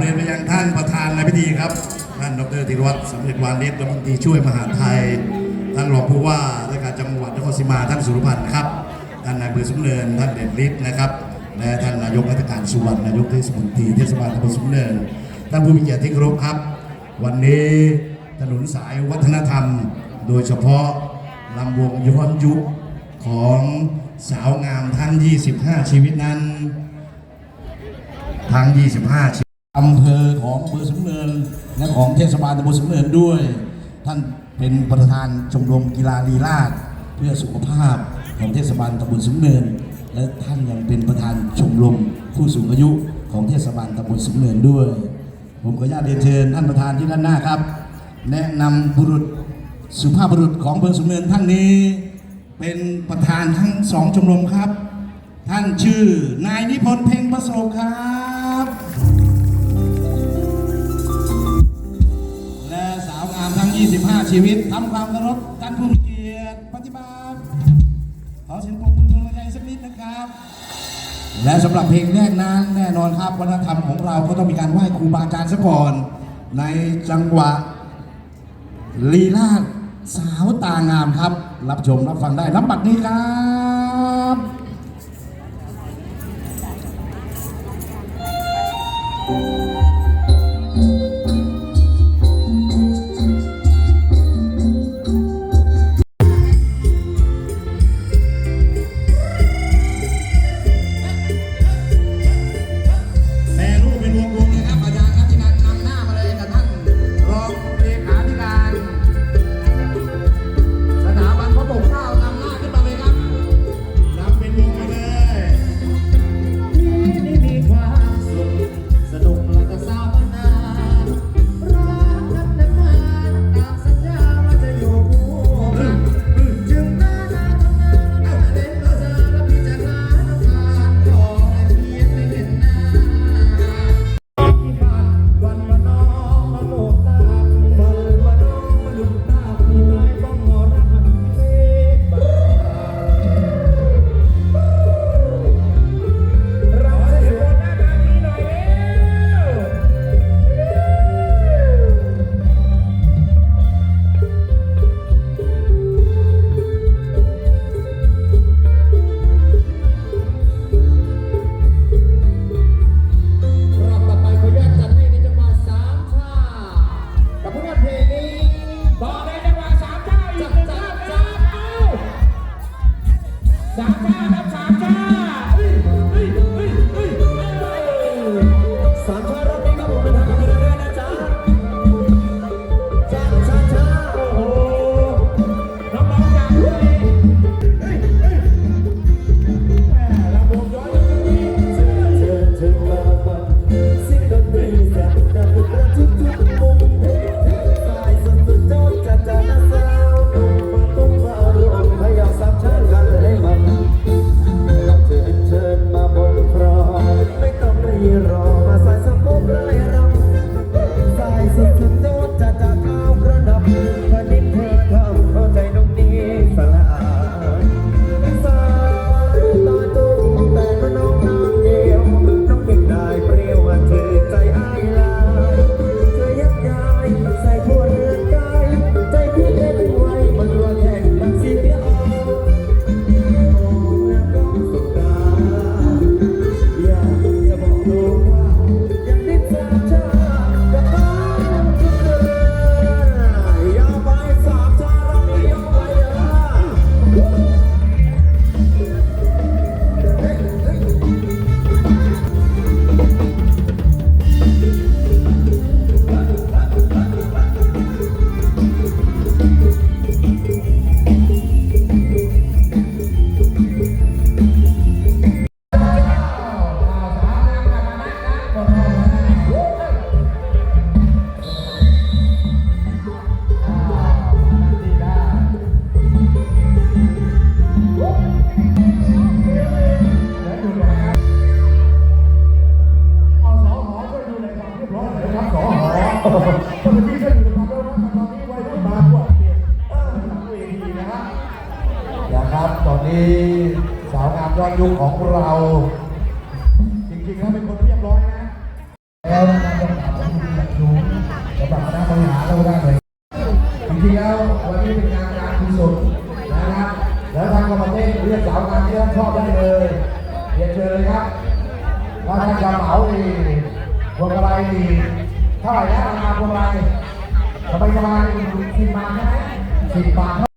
เรียนไปยังท่านประธานในพิธีครับท่านดรธีรวัตรสำเร็จวานิชรัฐมนตรีช่วยมหาไทย ท่านรองผู้ว่าราชการจังหวัดนครศรีมาท่านสุรพันธ์ครับ ท่านนายอำเภอสุนเนินท่านเด่นฤทธิ์นะครับและท่านนายกราชการสุวรรณนายกเทศมนตรีเทศบาลตำบลสุนเนินท่านผู้มีเกียรติที่เคารพครับ วันนี้ถนนสายวัฒนธรรม โดยเฉพาะลำวงย้อนยุคของสาวงามทั้ง 25 ชีวิตนั้น ทั้ง 25 ชีวิต อำเภอของอำเภอสำเนินและของเทศบาลตำบลสำเนินด้วย ท่านเป็นประธานชมรมกีฬาลีลาดเพื่อสุขภาพของเทศบาลตำบลสำเนิน และท่านยังเป็นประธานชมรมผู้สูงอายุของเทศบาลตำบลสำเนินด้วย ผมขออนุญาตเรียนเชิญท่านประธานที่ด้านหน้าครับ แนะนำบุรุษสุภาพบุรุษของอำเภอสำเนินท่านนี้เป็นประธานทั้งสองชมรมครับ ท่านชื่อนายนิพนธ์เพ็งประสบครับ 25 ชีวิตทำความเคารพท่านผู้มีเกียรติปฏิบัติขอเสียงปรบมือเป็นกำลังใจสักนิดนะครับ และสำหรับเพลงแรกนั้นแน่นอนครับวัฒนธรรมของเราก็ต้องมีการไหว้ครูบาอาจารย์ซะก่อน ในจังหวะลีลาศสาวตางามครับ รับชมรับฟังได้รับบัตรนี้ครับแยอดยุคของเรา จริงๆแล้วเป็นคนเรียบร้อยนะแล้วนะครับต้องกราบขอบคุณอย่างสูงสำหรับคณะบริหารเราได้เลยจริงๆแล้ววันนี้เป็นงานการกุศลนะครับแล้วทางกรรมการเรียกสาวงานที่ท่านชอบได้เลยเรียนเชิญเลยครับถ้าท่านจะเหมาดีพวงมาลัยดีเท่าไหร่นะราคาพวงมาลัยสบายสบายสิบบาทใช่ไหมสิบบาท